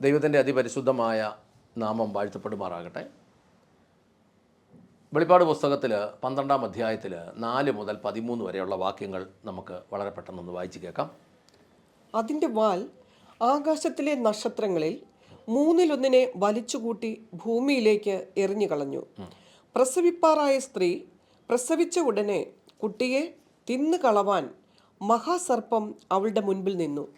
ദൈവത്തിന്റെ അതിപരിശുദ്ധമായ നാമം വാഴ്ത്തപ്പെടുമാറാകട്ടെ. വെളിപ്പാട് പുസ്തകത്തിൽ പന്ത്രണ്ടാം അധ്യായത്തിൽ നാല് മുതൽ പതിമൂന്ന് വരെയുള്ള വാക്യങ്ങൾ നമുക്ക് വളരെ പെട്ടെന്നൊന്ന് വായിച്ച് കേൾക്കാം. അതിന്റെ വാൽ ആകാശത്തിലെ നക്ഷത്രങ്ങളിൽ മൂന്നിലൊന്നിനെ വലിച്ചുകൂട്ടി ഭൂമിയിലേക്ക് എറിഞ്ഞു കളഞ്ഞു പ്രസവിപ്പാറായ സ്ത്രീ പ്രസവിച്ച ഉടനെ കുട്ടിയെ തിന്നു കളവാൻ മഹാസർപ്പം അവളുടെ മുൻപിൽ നിന്നു.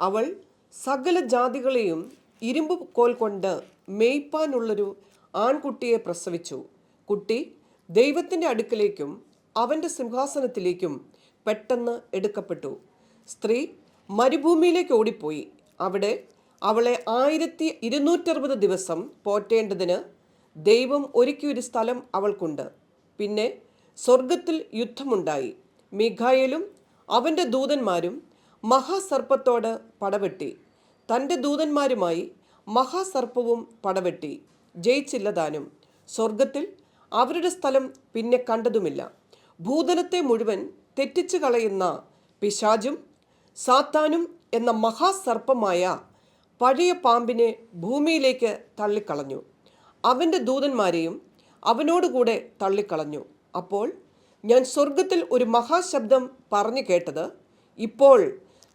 അവൾ സകല ജാതികളെയും ഇരുമ്പ് കോൽ കൊണ്ട് മേയ്പ്പാനുള്ളൊരു ആൺകുട്ടിയെ പ്രസവിച്ചു. കുട്ടി ദൈവത്തിന്റെ അടുക്കിലേക്കും അവന്റെ സിംഹാസനത്തിലേക്കും പെട്ടെന്ന് എടുക്കപ്പെട്ടു. സ്ത്രീ മരുഭൂമിയിലേക്ക് ഓടിപ്പോയി. അവിടെ അവളെ ആയിരത്തി ഇരുന്നൂറ്ററുപത് ദിവസം പോറ്റേണ്ടതിന് ദൈവം ഒരുക്കിയൊരു സ്ഥലം അവൾക്കുണ്ട്. പിന്നെ സ്വർഗത്തിൽ യുദ്ധമുണ്ടായി. മിഖായലും അവന്റെ ദൂതന്മാരും മഹാസർപ്പത്തോട് പടവെട്ടി. തന്റെ ദൂതന്മാരുമായി മഹാസർപ്പവും പടവെട്ടി ജയിച്ചില്ല താനും സ്വർഗത്തിൽ അവരുടെ സ്ഥലം പിന്നെ കണ്ടതുമില്ല. ഭൂതലത്തെ മുഴുവൻ തെറ്റിച്ചു കളയുന്ന പിശാചും സാത്താനും എന്ന മഹാസർപ്പമായ പഴയ പാമ്പിനെ ഭൂമിയിലേക്ക് തള്ളിക്കളഞ്ഞു. അവന്റെ ദൂതന്മാരെയും അവനോടുകൂടെ തള്ളിക്കളഞ്ഞു. അപ്പോൾ ഞാൻ സ്വർഗത്തിൽ ഒരു മഹാശബ്ദം പറഞ്ഞു കേട്ടത് ഇപ്പോൾ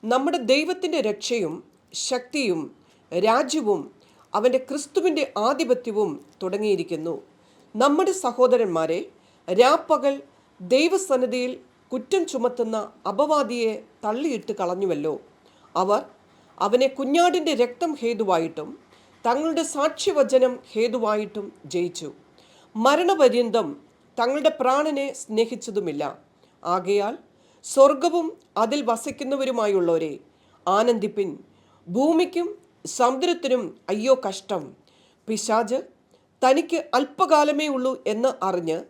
നമ്മുടെ ദൈവത്തിന്റെ രക്ഷയും ശക്തിയും രാജ്യവും അവന്റെ ക്രിസ്തുവിന്റെ ആധിപത്യവും തുടങ്ങിയിരിക്കുന്നു. നമ്മുടെ സഹോദരന്മാരെ രാപ്പകൽ ദൈവസന്നിധിയിൽ കുറ്റം ചുമത്തുന്ന അപവാദിയെ തള്ളിയിട്ട് കളഞ്ഞുവല്ലോ. അവർ അവനെ കുഞ്ഞാടിന്റെ രക്തം ഹേതുവായിട്ടും തങ്ങളുടെ സാക്ഷ്യവചനം ഹേതുവായിട്ടും ജയിച്ചു. മരണപര്യന്തം തങ്ങളുടെ പ്രാണനെ സ്നേഹിച്ചതുമില്ല. ആകയാൽ സ്വർഗവും അതിൽ വസിക്കുന്നവരുമായുള്ളവരെ ആനന്ദിപ്പിൻ. ഭൂമിക്കും സമുദ്രത്തിനും അയ്യോ കഷ്ടം. പിശാജ് തനിക്ക് അല്പകാലമേ ഉള്ളൂ എന്ന് അറിഞ്ഞ്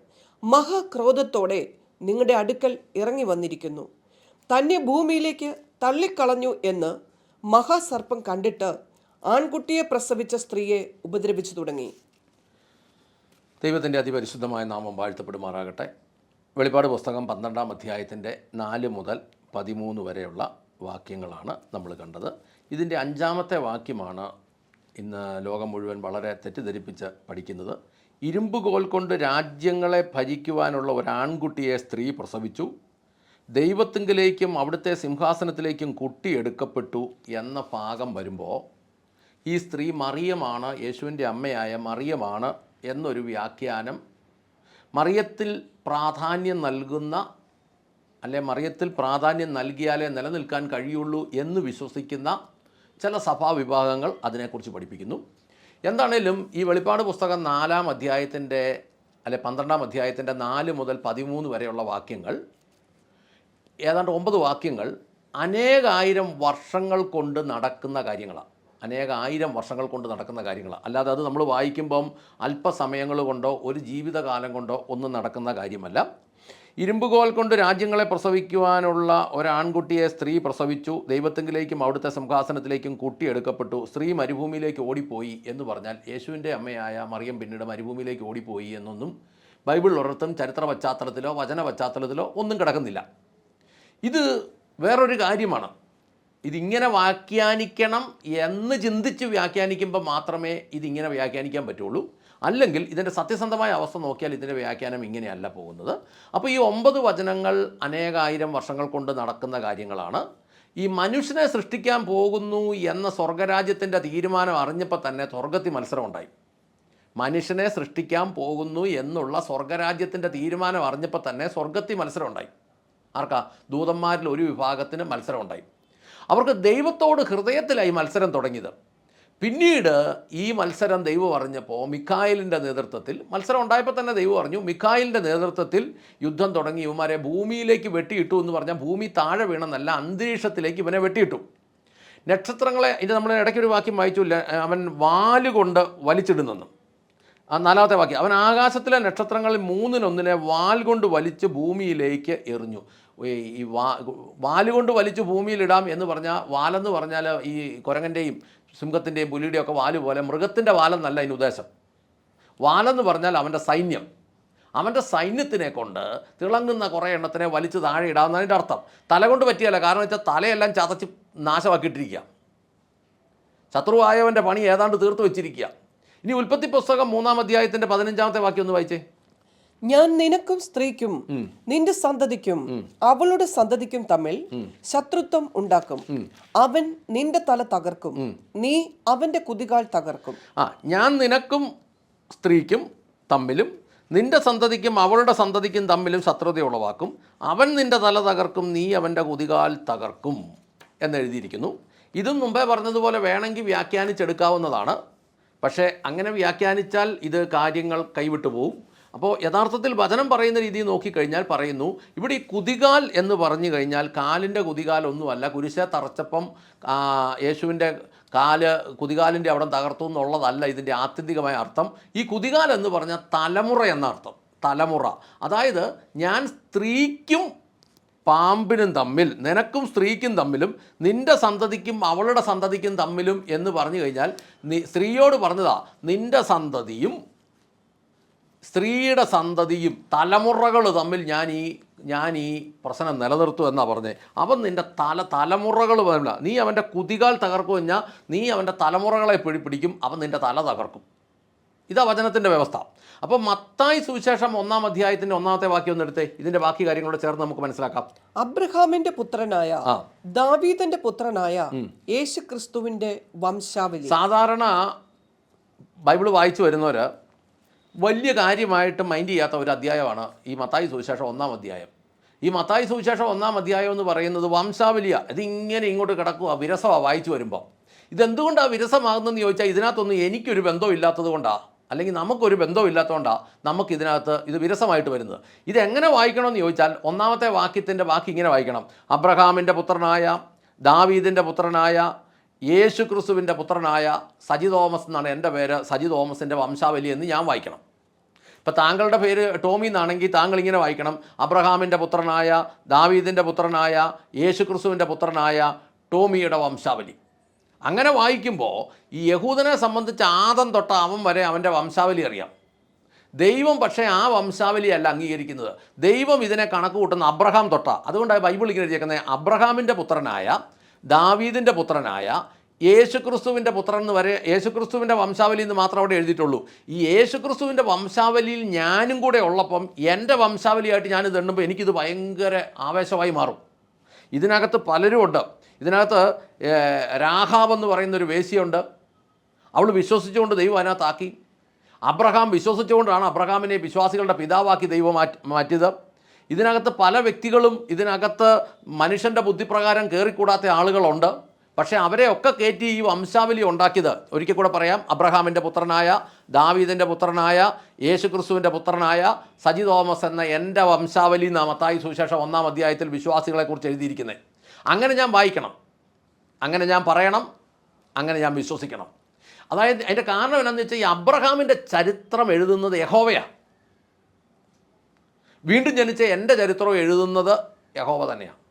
മഹാക്രോധത്തോടെ നിങ്ങളുടെ അടുക്കൽ ഇറങ്ങി വന്നിരിക്കുന്നു. തന്നെ ഭൂമിയിലേക്ക് തള്ളിക്കളഞ്ഞു എന്ന് മഹാസർപ്പം കണ്ടിട്ട് ആൺകുട്ടിയെ പ്രസവിച്ച സ്ത്രീയെ ഉപദ്രവിച്ചു തുടങ്ങി. ദൈവത്തിന്റെ അതിപരിശുദ്ധമായ നാമം വാഴ്ത്തപ്പെടുമാറാകട്ടെ. വെളിപ്പാട് പുസ്തകം പന്ത്രണ്ടാം അധ്യായത്തിന്റെ നാല് മുതൽ പതിമൂന്ന് വരെയുള്ള വാക്യങ്ങളാണ് നമ്മൾ കണ്ടത്. ഇതിന്റെ അഞ്ചാമത്തെ വാക്യമാണ് ഇന്ന് ലോകം മുഴുവൻ വളരെ തെറ്റിദ്ധരിപ്പിച്ച് പഠിക്കുന്നത്. ഇരുമ്പ് കോൽ കൊണ്ട് രാജ്യങ്ങളെ ഭരിക്കുവാനുള്ള ഒരാൺകുട്ടിയെ സ്ത്രീ പ്രസവിച്ചു. ദൈവത്തിങ്കിലേക്കും അവിടുത്തെ സിംഹാസനത്തിലേക്കും കുട്ടിയെടുക്കപ്പെട്ടു എന്ന ഭാഗം വരുമ്പോൾ ഈ സ്ത്രീ മറിയമാണ് യേശുവിന്റെ അമ്മയായ മറിയമാണ് എന്നൊരു വ്യാഖ്യാനം മറിയത്തിൽ പ്രാധാന്യം നൽകുന്ന അല്ലെ മറിയത്തിൽ പ്രാധാന്യം നൽകിയാലേ നിലനിൽക്കാൻ കഴിയുള്ളൂ എന്ന് വിശ്വസിക്കുന്ന ചില സഭാ വിഭാഗങ്ങൾ അതിനെക്കുറിച്ച് പഠിപ്പിക്കുന്നു. എന്താണേലും ഈ വെളിപ്പാട് പുസ്തകം നാലാം അധ്യായത്തിന്റെ അല്ലെ പന്ത്രണ്ടാം അധ്യായത്തിന്റെ നാല് മുതൽ പതിമൂന്ന് വരെയുള്ള വാക്യങ്ങൾ ഏതാണ്ട് ഒമ്പത് വാക്യങ്ങൾ അനേകായിരം വർഷങ്ങൾ കൊണ്ട് നടക്കുന്ന കാര്യങ്ങളാണ്. അനേകായിരം വർഷങ്ങൾ കൊണ്ട് നടക്കുന്ന കാര്യങ്ങളാണ്. അല്ലാതെ അത് നമ്മൾ വായിക്കുമ്പം അല്പസമയങ്ങൾ കൊണ്ടോ ഒരു ജീവിതകാലം കൊണ്ടോ ഒന്നും നടക്കുന്ന കാര്യമല്ല. ഇരുമ്പുകോൽ കൊണ്ട് രാജ്യങ്ങളെ പ്രസവിക്കുവാനുള്ള ഒരാൺകുട്ടിയെ സ്ത്രീ പ്രസവിച്ചു. ദൈവത്തെങ്കിലേക്കും അവിടുത്തെ സിംഹാസനത്തിലേക്കും കൂട്ടിയെടുക്കപ്പെട്ടു. സ്ത്രീ മരുഭൂമിയിലേക്ക് ഓടിപ്പോയി എന്ന് പറഞ്ഞാൽ യേശുവിന്റെ അമ്മയായ മറിയം പിന്നീട് മരുഭൂമിയിലേക്ക് ഓടിപ്പോയി എന്നൊന്നും ബൈബിൾ ഉറത്തും ചരിത്ര പശ്ചാത്തലത്തിലോ വചന പശ്ചാത്തലത്തിലോ ഒന്നും കിടക്കുന്നില്ല. ഇത് വേറൊരു കാര്യമാണ്. ഇതിങ്ങനെ വ്യാഖ്യാനിക്കണം എന്ന് ചിന്തിച്ച് വ്യാഖ്യാനിക്കുമ്പോൾ മാത്രമേ ഇതിങ്ങനെ വ്യാഖ്യാനിക്കാൻ പറ്റുള്ളൂ. അല്ലെങ്കിൽ ഇതിന്റെ സത്യസന്ധമായ അവസ്ഥ നോക്കിയാൽ ഇതിന്റെ വ്യാഖ്യാനം ഇങ്ങനെയല്ല പോകുന്നത്. അപ്പോൾ ഈ ഒമ്പത് വചനങ്ങൾ അനേകായിരം വർഷങ്ങൾ കൊണ്ട് നടക്കുന്ന കാര്യങ്ങളാണ്. ഈ മനുഷ്യനെ സൃഷ്ടിക്കാൻ പോകുന്നു എന്ന സ്വർഗരാജ്യത്തിന്റെ തീരുമാനം അറിഞ്ഞപ്പോൾ തന്നെ സ്വർഗത്തിൽ മത്സരം ഉണ്ടായി. മനുഷ്യനെ സൃഷ്ടിക്കാൻ പോകുന്നു എന്നുള്ള സ്വർഗരാജ്യത്തിന്റെ തീരുമാനം അറിഞ്ഞപ്പോൾ തന്നെ സ്വർഗത്തിൽ മത്സരം ഉണ്ടായി. ആർക്കാ? ദൂതന്മാരിൽ ഒരു വിഭാഗത്തിന് മത്സരം ഉണ്ടായി. അവർക്ക് ദൈവത്തോട് ഹൃദയത്തിലായി മത്സരം തുടങ്ങിയത്. പിന്നീട് ഈ മത്സരം ദൈവം അറിഞ്ഞപ്പോൾ മിക്കായലിന്റെ നേതൃത്വത്തിൽ മത്സരം ഉണ്ടായപ്പോൾ തന്നെ ദൈവം അറിഞ്ഞു. മിക്കായലിന്റെ നേതൃത്വത്തിൽ യുദ്ധം തുടങ്ങി. ഇവന്മാരെ ഭൂമിയിലേക്ക് വെട്ടിയിട്ടു എന്ന് പറഞ്ഞാൽ ഭൂമി താഴെ വീണെന്നല്ല അന്തരീക്ഷത്തിലേക്ക് ഇവനെ വെട്ടിയിട്ടു. നക്ഷത്രങ്ങളെ ഇത് നമ്മൾ ഇടയ്ക്ക് ഒരു വാക്യം വായിച്ചു. അവൻ വാലുകൊണ്ട് വലിച്ചിടുന്നെന്നും ആ നാലാമത്തെ വാക്യം. അവൻ ആകാശത്തിലെ നക്ഷത്രങ്ങളിൽ മൂന്നിനൊന്നിനെ വാൽ കൊണ്ട് വലിച്ച് ഭൂമിയിലേക്ക് എറിഞ്ഞു. ഈ വാ വാലുകൊണ്ട് വലിച്ചു ഭൂമിയിലിടാം എന്ന് പറഞ്ഞാൽ വാലെന്ന് പറഞ്ഞാൽ ഈ കുരങ്ങന്റെയും സിംഹത്തിന്റെയും പുലിയുടെയും ഒക്കെ വാൽ പോലെ മൃഗത്തിന്റെ വാലെന്നല്ല അതിന് ഉദ്ദേശം. വാലെന്ന് പറഞ്ഞാൽ അവന്റെ സൈന്യം. അവന്റെ സൈന്യത്തിനെ കൊണ്ട് തിളങ്ങുന്ന കുറേ എണ്ണത്തിനെ വലിച്ച് താഴെ ഇടാമെന്നാണ് അതിന്റെ അർത്ഥം. തലകൊണ്ട് പറ്റിയല്ല കാരണം വെച്ചാൽ തലയെല്ലാം ചതച്ച് നാശമാക്കിയിട്ടിരിക്കുക ശത്രുവായവന്റെ പണി ഏതാണ്ട് തീർത്തു വെച്ചിരിക്കുക ഇനി ഉൽപ്പത്തി പുസ്തകം മൂന്നാം അധ്യായത്തിന്റെ പതിനഞ്ചാമത്തെ വാക്യം ഒന്ന് വായിച്ചേ. ഞാൻ നിനക്കും സ്ത്രീക്കും നിന്റെ സന്തതിക്കും അവളുടെ സന്തതിക്കും തമ്മിൽ ശത്രുത്വം ഉണ്ടാക്കും. അവൻ നിന്റെ തല തകർക്കും. നീ അവന്റെ കുതികാൽ തകർക്കും. ആ ഞാൻ നിനക്കും സ്ത്രീക്കും തമ്മിലും നിന്റെ സന്തതിക്കും അവളുടെ സന്തതിക്കും തമ്മിലും ശത്രുത ഉളവാക്കും. അവൻ നിന്റെ തല തകർക്കും നീ അവന്റെ കുതികാൽ തകർക്കും എന്നെഴുതിയിരിക്കുന്നു ഇതും മുമ്പേ പറഞ്ഞതുപോലെ വേണമെങ്കിൽ വ്യാഖ്യാനിച്ചെടുക്കാവുന്നതാണ്. പക്ഷേ അങ്ങനെ വ്യാഖ്യാനിച്ചാൽ ഇത് കാര്യങ്ങൾ കൈവിട്ടു പോവും. അപ്പോൾ യഥാർത്ഥത്തിൽ വചനം പറയുന്ന രീതി നോക്കിക്കഴിഞ്ഞാൽ പറയുന്നു ഇവിടെ ഈ കുതികാൽ എന്ന് പറഞ്ഞു കഴിഞ്ഞാൽ കാലിന്റെ കുതികാൽ ഒന്നുമല്ല. കുരിശെ തറച്ചപ്പം യേശുവിന്റെ കാൽ കുതികാലിന്റെ അവിടെ തകർത്തു എന്നുള്ളതല്ല ഇതിന്റെ ആത്യന്തികമായ അർത്ഥം. ഈ കുതികാൽ എന്ന് പറഞ്ഞാൽ തലമുറ എന്ന അർത്ഥം. തലമുറ. അതായത് ഞാൻ സ്ത്രീക്കും പാമ്പിനും തമ്മിൽ നിനക്കും സ്ത്രീക്കും തമ്മിലും നിന്റെ സന്തതിക്കും അവളുടെ സന്തതിക്കും തമ്മിലും എന്ന് പറഞ്ഞു കഴിഞ്ഞാൽ സ്ത്രീയോട് പറഞ്ഞതാ നിന്റെ സന്തതിയും സ്ത്രീയുടെ സന്തതിയും തലമുറകൾ തമ്മിൽ ഞാൻ ഈ ഞാൻ ഈ പ്രശ്നം നിലനിർത്തും എന്നാണ് പറഞ്ഞത് അവൻ നിന്റെ തല തലമുറകൾ വരില്ല നീ അവന്റെ കുതികാൽ തകർക്കും കഴിഞ്ഞാൽ നീ അവന്റെ തലമുറകളെ പിടി പിടിക്കും അവൻ നിന്റെ തല തകർക്കും. ഇതാ വചനത്തിന്റെ വ്യവസ്ഥ. അപ്പോൾ മത്തായി സുവിശേഷം ഒന്നാം അധ്യായത്തിന്റെ ഒന്നാമത്തെ വാക്യം ഒന്ന് എടുത്തേ. ഇതിന്റെ ബാക്കി കാര്യങ്ങളോട് ചേർന്ന് നമുക്ക് മനസ്സിലാക്കാം. അബ്രഹാമിന്റെ പുത്രനായ. ദാവീദന്റെ പുത്രനായ യേശു ക്രിസ്തുവിന്റെ വംശാവലി. സാധാരണ ബൈബിൾ വായിച്ചു വരുന്നവർ വലിയ കാര്യമായിട്ട് മൈൻഡ് ചെയ്യാത്ത ഒരു അധ്യായമാണ് ഈ മത്തായി സുവിശേഷം ഒന്നാം അധ്യായം. ഈ മത്തായി സുവിശേഷം ഒന്നാം അധ്യായം എന്ന് പറയുന്നത് വംശാവലിയ ഇതിങ്ങനെ ഇങ്ങോട്ട് കിടക്കുക വിരസമാണ് വായിച്ചു വരുമ്പോൾ ഇതെന്തുകൊണ്ടാണ് വിരസമാകുന്നതെന്ന് ചോദിച്ചാൽ ഇതിനകത്തൊന്നും എനിക്കൊരു ബന്ധവും ഇല്ലാത്തത് കൊണ്ടാണ് അല്ലെങ്കിൽ നമുക്കൊരു ബന്ധവും ഇല്ലാത്തതുകൊണ്ടാണ് നമുക്ക് ഇതിനകത്ത് ഇത് വിരസമായിട്ട് വരുന്നത്. ഇതെങ്ങനെ വായിക്കണമെന്ന് ചോദിച്ചാൽ ഒന്നാമത്തെ വാക്യത്തിന്റെ ബാക്കി ഇങ്ങനെ വായിക്കണം. അബ്രഹാമിന്റെ പുത്രനായ ദാവീദിന്റെ പുത്രനായ യേശു ക്രിസ്തുവിന്റെ പുത്രനായ സജി തോമസ് എന്നാണ് എന്റെ പേര് സജി തോമസിന്റെ വംശാവലി എന്ന് ഞാൻ വായിക്കണം. ഇപ്പം താങ്കളുടെ പേര് ടോമി എന്നാണെങ്കിൽ താങ്കൾ ഇങ്ങനെ വായിക്കണം. അബ്രഹാമിന്റെ പുത്രനായ ദാവീദിന്റെ പുത്രനായ യേശു ക്രിസ്തുവിന്റെ പുത്രനായ ടോമിയുടെ വംശാവലി. അങ്ങനെ വായിക്കുമ്പോൾ ഈ യഹൂദനെ സംബന്ധിച്ച് ആദം തൊട്ട അവൻ വരെ അവന്റെ വംശാവലി അറിയാം. ദൈവം പക്ഷേ ആ വംശാവലിയല്ല അംഗീകരിക്കുന്നത്. ദൈവം ഇതിനെ കണക്ക് കൂട്ടുന്ന അബ്രഹാം തൊട്ട. അതുകൊണ്ടാണ് ബൈബിൾ ഇങ്ങനെ എഴുതിയേക്കുന്നത്. അബ്രഹാമിന്റെ പുത്രനായ ദാവീദിന്റെ പുത്രനായ യേശുക്രിസ്തുവിന്റെ പുത്രൻ എന്ന് വരെ യേശുക്രിസ്തുവിന്റെ വംശാവലി എന്ന് മാത്രം അവിടെ എഴുതിയിട്ടുള്ളൂ. ഈ യേശുക്രിസ്തുവിന്റെ വംശാവലിയിൽ ഞാനും കൂടെ ഉള്ളപ്പം എന്റെ വംശാവലിയായിട്ട് ഞാനിത് എണ്ണുമ്പോൾ എനിക്കിത് ഭയങ്കര ആവേശമായി മാറും. ഇതിനകത്ത് പലരും ഉണ്ട്. ഇതിനകത്ത് രാഹാവ് എന്ന് പറയുന്നൊരു വേശിയുണ്ട്. അവൾ വിശ്വസിച്ചുകൊണ്ട് ദൈവം അതിനകത്താക്കി. അബ്രഹാം വിശ്വസിച്ചുകൊണ്ടാണ് അബ്രഹാമിനെ വിശ്വാസികളുടെ പിതാവാക്കി ദൈവം മാറ്റി മാറ്റിയത്. ഇതിനകത്ത് പല വ്യക്തികളും ഇതിനകത്ത് മനുഷ്യന്റെ ബുദ്ധിപ്രകാരം കയറിക്കൂടാത്ത ആളുകളുണ്ട്. പക്ഷേ അവരെ ഒക്കെ കയറ്റി ഈ വംശാവലി ഉണ്ടാക്കിയത്. ഒരിക്കൽ കൂടെ പറയാം അബ്രഹാമിന്റെ പുത്രനായ ദാവീദിന്റെ പുത്രനായ യേശുക്രിസ്തുവിന്റെ പുത്രനായ സജി തോമസ് എന്ന എന്റെ വംശാവലി എന്ന മത്തായി സുവിശേഷം ഒന്നാം അധ്യായത്തിൽ വിശ്വാസികളെക്കുറിച്ച് എഴുതിയിരിക്കുന്നത് അങ്ങനെ ഞാൻ വായിക്കണം. അങ്ങനെ ഞാൻ പറയണം. അങ്ങനെ ഞാൻ വിശ്വസിക്കണം. അതായത് അതിന്റെ കാരണം എന്താണെന്ന് വെച്ചാൽ ഈ അബ്രഹാമിന്റെ ചരിത്രം എഴുതുന്നത് യഹോവയാണ് വീണ്ടും ജനിച്ച എന്റെ ചരിത്രം എഴുതുന്നത് യഹോവ തന്നെയാണ്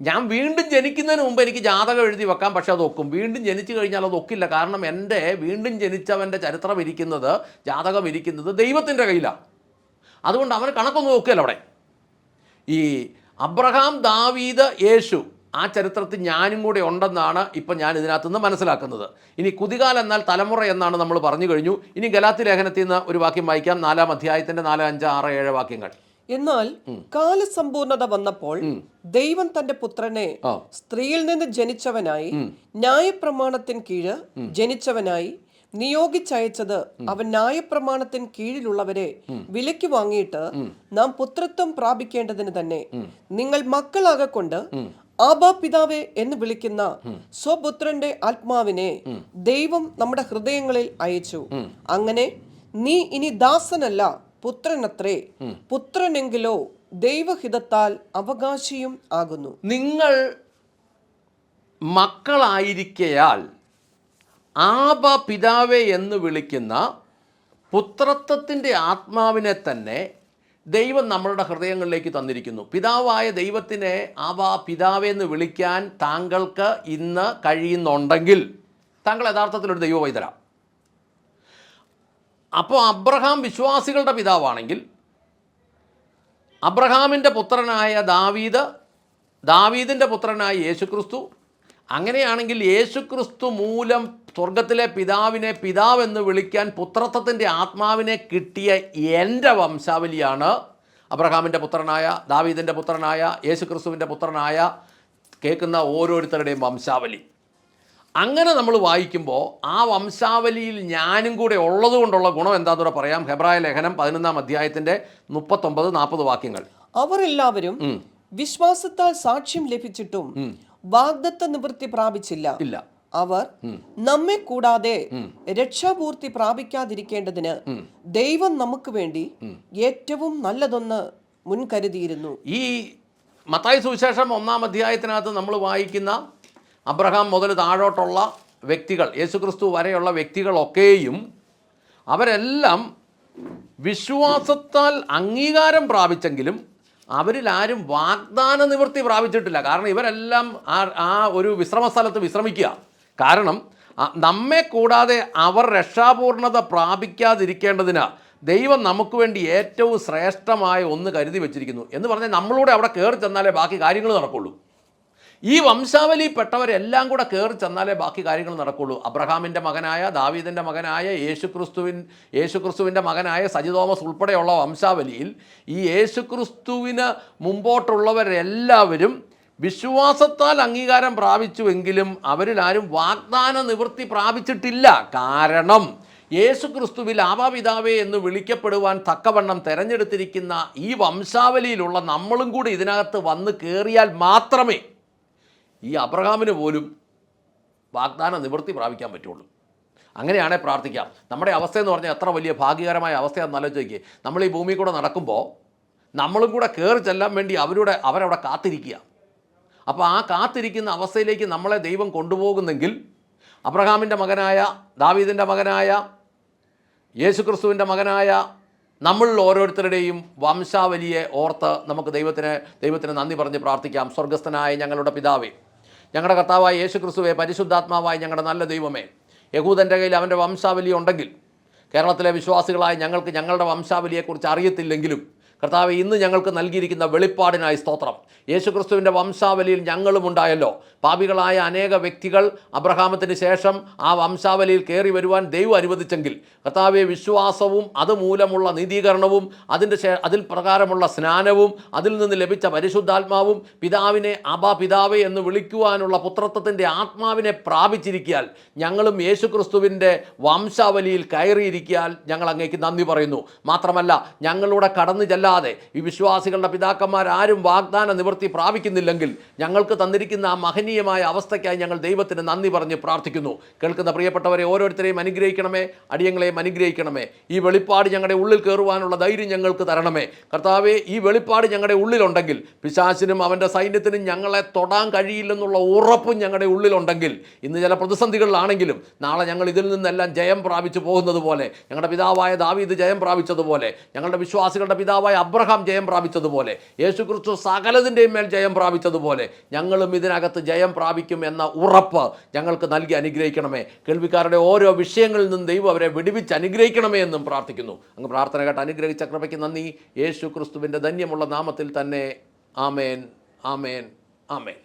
ഞാൻ വീണ്ടും ജനിക്കുന്നതിന് മുമ്പ് എനിക്ക് ജാതകം എഴുതി വെക്കാം പക്ഷേ അത് ഒക്കും. വീണ്ടും ജനിച്ചു കഴിഞ്ഞാൽ അത് ഒക്കില്ല. കാരണം എന്റെ വീണ്ടും ജനിച്ചവന്റെ ചരിത്രം ഇരിക്കുന്നത് ജാതകം ഇരിക്കുന്നത് ദൈവത്തിന്റെ കയ്യിലാണ് അതുകൊണ്ട് അവൻ കണക്കൊന്നും നോക്കുകയല്ല അവിടെ. ഈ അബ്രഹാം ദാവീദ് യേശു ആ ചരിത്രത്തിൽ ഞാനും കൂടെ ഉണ്ടെന്നാണ് ഇപ്പം ഞാൻ ഇതിനകത്ത് നിന്ന് മനസ്സിലാക്കുന്നത്. ഇനി കുതികാല എന്നാൽ തലമുറ എന്നാണ് നമ്മൾ പറഞ്ഞു കഴിഞ്ഞു. ഇനി ഗലാത്തി ലേഖനത്തിൽ നിന്ന് ഒരു വാക്യം വായിക്കാം. നാലാം അധ്യായത്തിന്റെ നാല് അഞ്ച് ആറ് ഏഴ് വാക്യങ്ങൾ. എന്നാൽ കാലസമ്പൂർണത വന്നപ്പോൾ ദൈവം തന്റെ പുത്രനെ സ്ത്രീയിൽ നിന്ന് ജനിച്ചവനായി ന്യായപ്രമാണത്തിന് കീഴ് ജനിച്ചവനായി നിയോഗിച്ചയച്ചത് അവൻ ന്യായപ്രമാണത്തിന് കീഴിലുള്ളവരെ വിലയ്ക്ക് വാങ്ങിയിട്ട് നാം പുത്രത്വം പ്രാപിക്കേണ്ടതിന് തന്നെ നിങ്ങൾ മക്കളാകൊണ്ട് ആബാ പിതാവെ എന്ന് വിളിക്കുന്ന സ്വപുത്രന്റെ ആത്മാവിനെ ദൈവം നമ്മുടെ ഹൃദയങ്ങളിൽ അയച്ചു. അങ്ങനെ നീ ഇനി ദാസനല്ല. പുത്രനത്രേ പുത്രനെങ്കിലോ ദൈവഹിതത്താൽ അവകാശിയും ആകുന്നു. നിങ്ങൾ മക്കളായിരിക്കയാൽ ആബ പിതാവേ എന്ന് വിളിക്കുന്ന പുത്രത്വത്തിന്റെ ആത്മാവിനെ തന്നെ ദൈവം നമ്മളുടെ ഹൃദയങ്ങളിലേക്ക് തന്നിരിക്കുന്നു. പിതാവായ ദൈവത്തിനെ ആബ പിതാവേ എന്ന് വിളിക്കാൻ താങ്കൾക്ക് ഇന്ന് കഴിയുന്നുണ്ടെങ്കിൽ താങ്കൾ യഥാർത്ഥത്തിൽ ഒരു ദൈവ വൈതരാം അപ്പോൾ അബ്രഹാം വിശ്വാസികളുടെ പിതാവാണെങ്കിൽ അബ്രഹാമിന്റെ പുത്രനായ ദാവീദ് ദാവീദിന്റെ പുത്രനായ യേശുക്രിസ്തു. അങ്ങനെയാണെങ്കിൽ യേശുക്രിസ്തു മൂലം സ്വർഗത്തിലെ പിതാവിനെ പിതാവെന്ന് വിളിക്കാൻ പുത്രത്വത്തിന്റെ ആത്മാവിനെ കിട്ടിയ എന്റെ വംശാവലിയാണ് അബ്രഹാമിന്റെ പുത്രനായ ദാവീദിന്റെ പുത്രനായ യേശുക്രിസ്തുവിന്റെ പുത്രനായ കേൾക്കുന്ന ഓരോരുത്തരുടെയും വംശാവലി. അങ്ങനെ നമ്മൾ വായിക്കുമ്പോൾ ആ വംശാവലിയിൽ ഞാനും കൂടെ ഉള്ളത് കൊണ്ടുള്ള ഗുണം എന്താണെന്ന് പറയാം. ഹെബ്രായ ലേഖനം പതിനൊന്നാം അധ്യായത്തിന്റെ മുപ്പത്തൊമ്പത് നാൽപ്പത് വാക്യങ്ങൾ. അവർ എല്ലാവരും വിശ്വാസത്താൽ സാക്ഷ്യം ലഭിച്ചിട്ടും വാഗ്ദത്ത നിവൃത്തി പ്രാപിച്ചില്ല. ഇല്ല. അവർ നമ്മെ കൂടാതെ രക്ഷാപൂർത്തി പ്രാപിക്കാതിരിക്കേണ്ടതിന് ദൈവം നമുക്ക് വേണ്ടി ഏറ്റവും നല്ലതൊന്ന് മുൻകരുതിയിരുന്നു. ഈ മത്തായി സുവിശേഷം ഒന്നാം അധ്യായത്തിനകത്ത് നമ്മൾ വായിക്കുന്ന അബ്രഹാം മുതൽ താഴോട്ടുള്ള വ്യക്തികൾ യേശുക്രിസ്തു വരെയുള്ള വ്യക്തികളൊക്കെയും അവരെല്ലാം വിശ്വാസത്താൽ അംഗീകാരം പ്രാപിച്ചെങ്കിലും അവരിൽ ആരും വാഗ്ദാന നിവൃത്തി പ്രാപിച്ചിട്ടില്ല. കാരണം ഇവരെല്ലാം ആ ആ ഒരു വിശ്രമ സ്ഥലത്ത് വിശ്രമിക്കുക. കാരണം നമ്മെ കൂടാതെ അവർ രക്ഷാപൂർണത പ്രാപിക്കാതിരിക്കേണ്ടതിന് ദൈവം നമുക്ക് വേണ്ടി ഏറ്റവും ശ്രേഷ്ഠമായ ഒന്ന് കരുതി വെച്ചിരിക്കുന്നു. എന്ന് പറഞ്ഞാൽ നമ്മളൂടെ അവിടെ കയറി ചെന്നാലേ ബാക്കി കാര്യങ്ങൾ നടക്കുള്ളൂ. ഈ വംശാവലിപ്പെട്ടവരെല്ലാം കൂടെ കയറി ചെന്നാലേ ബാക്കി കാര്യങ്ങൾ നടക്കുള്ളൂ. അബ്രഹാമിന്റെ മകനായ ദാവീദിന്റെ മകനായ യേശുക്രിസ്തുവിൻ യേശുക്രിസ്തുവിന്റെ മകനായ സജി തോമസ് ഉൾപ്പെടെയുള്ള വംശാവലിയിൽ ഈ യേശുക്രിസ്തുവിന് മുമ്പോട്ടുള്ളവരെല്ലാവരും വിശ്വാസത്താൽ അംഗീകാരം പ്രാപിച്ചുവെങ്കിലും അവരിൽ ആരും വാഗ്ദാന നിവൃത്തി പ്രാപിച്ചിട്ടില്ല. കാരണം യേശുക്രിസ്തുവിൽ ആവാപിതാവേ എന്ന് വിളിക്കപ്പെടുവാൻ തക്കവണ്ണം തെരഞ്ഞെടുത്തിരിക്കുന്ന ഈ വംശാവലിയിലുള്ള നമ്മളും കൂടി ഇതിനകത്ത് വന്ന് കയറിയാൽ മാത്രമേ ഈ അബ്രഹാമിന് പോലും വാഗ്ദാന നിവൃത്തി പ്രാപിക്കാൻ പറ്റുള്ളൂ. അങ്ങനെയാണേ പ്രാർത്ഥിക്കാം. നമ്മുടെ അവസ്ഥ എന്ന് പറഞ്ഞാൽ എത്ര വലിയ ഭാഗ്യകരമായ അവസ്ഥയാണെന്ന് ആലോചിക്കുക നമ്മൾ ഈ ഭൂമിയിൽ കൂടെ നടക്കുമ്പോൾ നമ്മളും കൂടെ കയറി ചെല്ലാൻ വേണ്ടി അവരുടെ അവരവിടെ കാത്തിരിക്കുക. അപ്പോൾ ആ കാത്തിരിക്കുന്ന അവസ്ഥയിലേക്ക് നമ്മളെ ദൈവം കൊണ്ടുപോകുന്നെങ്കിൽ അബ്രഹാമിന്റെ മകനായ ദാവീദിന്റെ മകനായ യേശുക്രിസ്തുവിന്റെ മകനായ നമ്മളിൽ ഓരോരുത്തരുടെയും വംശാവലിയെ ഓർത്ത് നമുക്ക് ദൈവത്തിന് ദൈവത്തിന് നന്ദി പറഞ്ഞ് പ്രാർത്ഥിക്കാം. സ്വർഗസ്ഥനായ ഞങ്ങളുടെ പിതാവേ ഞങ്ങളുടെ കർത്താവായ യേശുക്രിസ്തുവെ പരിശുദ്ധാത്മാവായ ഞങ്ങളുടെ നല്ല ദൈവമേ. യഹൂദന്റെ കയ്യിൽ അവന്റെ വംശാവലി ഉണ്ടെങ്കിൽ കേരളത്തിലെ വിശ്വാസികളായ ഞങ്ങൾക്ക് ഞങ്ങളുടെ വംശാവലിയെക്കുറിച്ച് അറിയത്തില്ലെങ്കിലും കർത്താവ് ഇന്ന് ഞങ്ങൾക്ക് നൽകിയിരിക്കുന്ന വെളിപ്പാടിനായി സ്തോത്രം. യേശുക്രിസ്തുവിന്റെ വംശാവലിയിൽ ഞങ്ങളും ഉണ്ടായല്ലോ. പാപികളായ അനേക വ്യക്തികൾ അബ്രഹാമത്തിന് ശേഷം ആ വംശാവലിയിൽ കയറി വരുവാൻ ദൈവം അനുവദിച്ചെങ്കിൽ കർത്താവെ വിശ്വാസവും അതുമൂലമുള്ള നീതീകരണവും അതിന്റെ അതിൽ പ്രകാരമുള്ള സ്നാനവും അതിൽ നിന്ന് ലഭിച്ച പരിശുദ്ധാത്മാവും പിതാവിനെ അബ പിതാവേ എന്ന് വിളിക്കുവാനുള്ള പുത്രത്വത്തിന്റെ ആത്മാവിനെ പ്രാപിച്ചിരിക്കാൻ ഞങ്ങളും യേശുക്രിസ്തുവിന്റെ വംശാവലിയിൽ കയറിയിരിക്കാൻ ഞങ്ങൾ അങ്ങേക്ക് നന്ദി പറയുന്നു. മാത്രമല്ല ഞങ്ങളുടെ കടന്നു ചെല്ലാതെ ഈ വിശ്വാസികളുടെ പിതാക്കന്മാർ ആരും വാഗ്ദാന നിവൃത്തി പ്രാപിക്കുന്നില്ലെങ്കിൽ ഞങ്ങൾക്ക് തന്നിരിക്കുന്ന ആ മഹനീയമായ അവസ്ഥയ്ക്കായി ഞങ്ങൾ ദൈവത്തിന് നന്ദി പറഞ്ഞ് പ്രാർത്ഥിക്കുന്നു. കേൾക്കുന്ന പ്രിയപ്പെട്ടവരെ ഓരോരുത്തരെയും അനുഗ്രഹിക്കണമേ അടിയങ്ങളെയും അനുഗ്രഹിക്കണമേ. ഈ വെളിപ്പാട് ഞങ്ങളുടെ ഉള്ളിൽ കയറുവാനുള്ള ധൈര്യം ഞങ്ങൾക്ക് തരണമേ. കർത്താവെ ഈ വെളിപ്പാട് ഞങ്ങളുടെ ഉള്ളിലുണ്ടെങ്കിൽ പിശാസിനും അവന്റെ സൈന്യത്തിനും ഞങ്ങളെ തൊടാൻ കഴിയില്ലെന്നുള്ള ഉറപ്പും ഞങ്ങളുടെ ഉള്ളിലുണ്ടെങ്കിൽ ഇന്ന് ചില പ്രതിസന്ധികളിലാണെങ്കിലും നാളെ ഞങ്ങൾ ഇതിൽ നിന്നെല്ലാം ജയം പ്രാപിച്ചു പോകുന്നത് പോലെ ഞങ്ങളുടെ പിതാവായ ദാവീദ് ജയം പ്രാപിച്ചതുപോലെ ഞങ്ങളുടെ വിശ്വാസികളുടെ പിതാവായ അബ്രഹാം ജയം പ്രാപിച്ചതുപോലെ യേശുക്രിസ്തു സകലതിന്റെയും മേൽ ജയം പ്രാപിച്ചതുപോലെ ഞങ്ങളും ഇതിനകത്ത് ജയം പ്രാപിക്കും എന്ന ഉറപ്പ് ഞങ്ങൾക്ക് നൽകി അനുഗ്രഹിക്കണമേ. കേൾവിക്കാരുടെ ഓരോ വിഷയങ്ങളിൽ നിന്നും ദൈവം അവരെ വിടുവിച്ച് അനുഗ്രഹിക്കണമേ എന്നും പ്രാർത്ഥിക്കുന്നു. അങ്ങ് പ്രാർത്ഥന കേട്ട് അനുഗ്രഹിച്ച കൃപയ്ക്ക് നന്ദി. യേശു ക്രിസ്തുവിന്റെ ധന്യമുള്ള നാമത്തിൽ തന്നെ ആമേൻ ആമേൻ ആമേൻ.